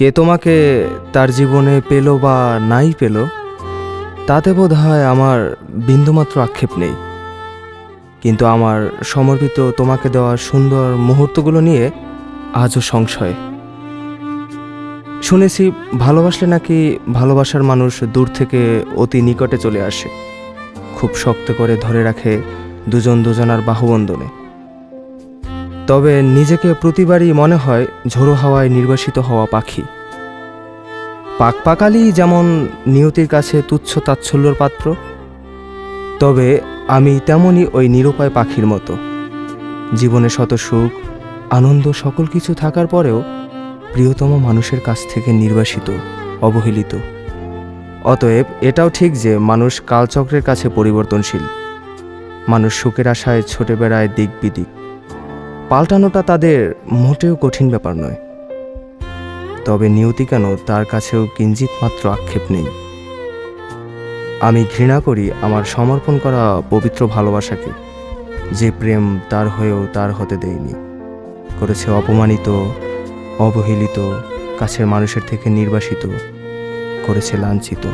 কে তোমাকে তার জীবনে পেল বা নাই পেল, তাতে বোধ হয় আমার বিন্দুমাত্র আক্ষেপ নেই। কিন্তু আমার সমর্পিত তোমাকে দেওয়া সুন্দর মুহূর্তগুলো নিয়ে আজও সংশয়। শুনেছি ভালোবাসলে নাকি ভালোবাসার মানুষ দূর থেকে অতি নিকটে চলে আসে, খুব শক্ত করে ধরে রাখে দুজন দুজনার বাহুবন্ধনে। তবে নিজেকে প্রতিবারই মনে হয় ঝোড়ো হাওয়ায় নির্বাসিত হওয়া পাখি। পাক পাকালি যেমন নিয়তির কাছে তুচ্ছ তাচ্ছল্যর পাত্র, তবে আমি তেমনই ওই নিরুপায় পাখির মতো। জীবনে শত সুখ, আনন্দ সকল কিছু থাকার পরেও প্রিয়তম মানুষের কাছ থেকে নির্বাসিত, অবহেলিত। অতএব এটাও ঠিক যে মানুষ কালচক্রের কাছে পরিবর্তনশীল। মানুষ সুখের আশায় ছোটে বেড়ায় দিক বিদিক পাল্টানোটা তাদের মোটেও কঠিন ব্যাপার নয়। তবে নিয়তি কেন তার কাছেও কিঞ্চিত মাত্র আক্ষেপ নেই। আমি ঘৃণা করি আমার সমর্পণ করা পবিত্র ভালোবাসাকে, যে প্রেম তার হয়েও তার হতে দেয়নি। করেছে অপমানিত, অবহেলিত, কাছের মানুষের থেকে নির্বাসিত, করেছে লাঞ্ছিত।